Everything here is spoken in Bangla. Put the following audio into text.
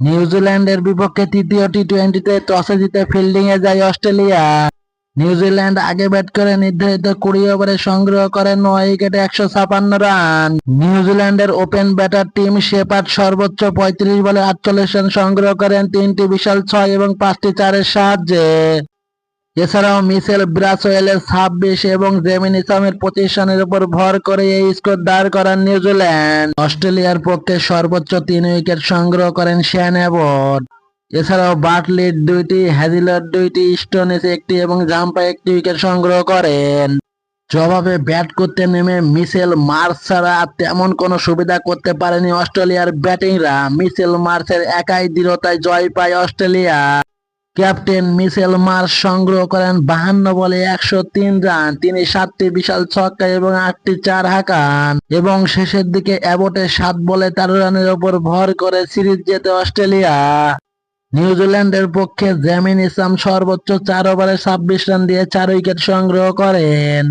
নিউজিল্যান্ডের বিপক্ষে তৃতীয় টি টোয়েন্টিতে টসে জিতে ফিল্ডিংয়ে যায় অস্ট্রেলিয়া। নিউজিল্যান্ড আগে ব্যাট করে, নির্ধারিত কুড়ি ওভারে সংগ্রহ করে নয় উইকেটে একশো ছাপান্ন রান। নিউজিল্যান্ডের ওপেন ব্যাটার টিম শেপার্ড সর্বোচ্চ পঁয়ত্রিশ বলে আটচল্লিশ রান সংগ্রহ করেন। তিনটি বিশাল ছয় এবং পাঁচটি চারের সাহায্যে। এছাড়াও মিসেল ব্রাসওয়েলের ছাব্বিশ এবং জেমিন ইসলামের পঁচিশ রানের উপর ভর করে এই স্কোর দাঁড় করান নিউজিল্যান্ড। অস্ট্রেলিয়ার পক্ষে সর্বোচ্চ তিন উইকেট সংগ্রহ করেন শ্যান অ্যাবট এছাড়াও বাটলির দুইটি, হ্যাজিলার দুইটি, স্টোনেস একটি এবং জাম্পা একটি উইকেট সংগ্রহ করেন। জবাবে ব্যাট করতে নেমে মিসেল মার্স ছাড়া তেমন কোনো সুবিধা করতে পারেনি অস্ট্রেলিয়ার ব্যাটিংরা। মিসেল মার্সের একাই দৃঢ়তায় জয় পায় অস্ট্রেলিয়া। ক্যাপ্টেন মিসেল মার্স সংগ্রহ করেন বাহান্ন বলে একশো তিন রান। তিনি সাতটি বিশাল ছক্কা এবং আটটি চার হাঁকান। এবং শেষের দিকে অ্যাবটে সাত বলে তেরো রানের ওপর ভর করে সিরিজ যেতে অস্ট্রেলিয়া। নিউজিল্যান্ডের পক্ষে জ্যামিন ইসলাম সর্বোচ্চ চার ওভারে ছাব্বিশ রান দিয়ে চার উইকেট সংগ্রহ করেন।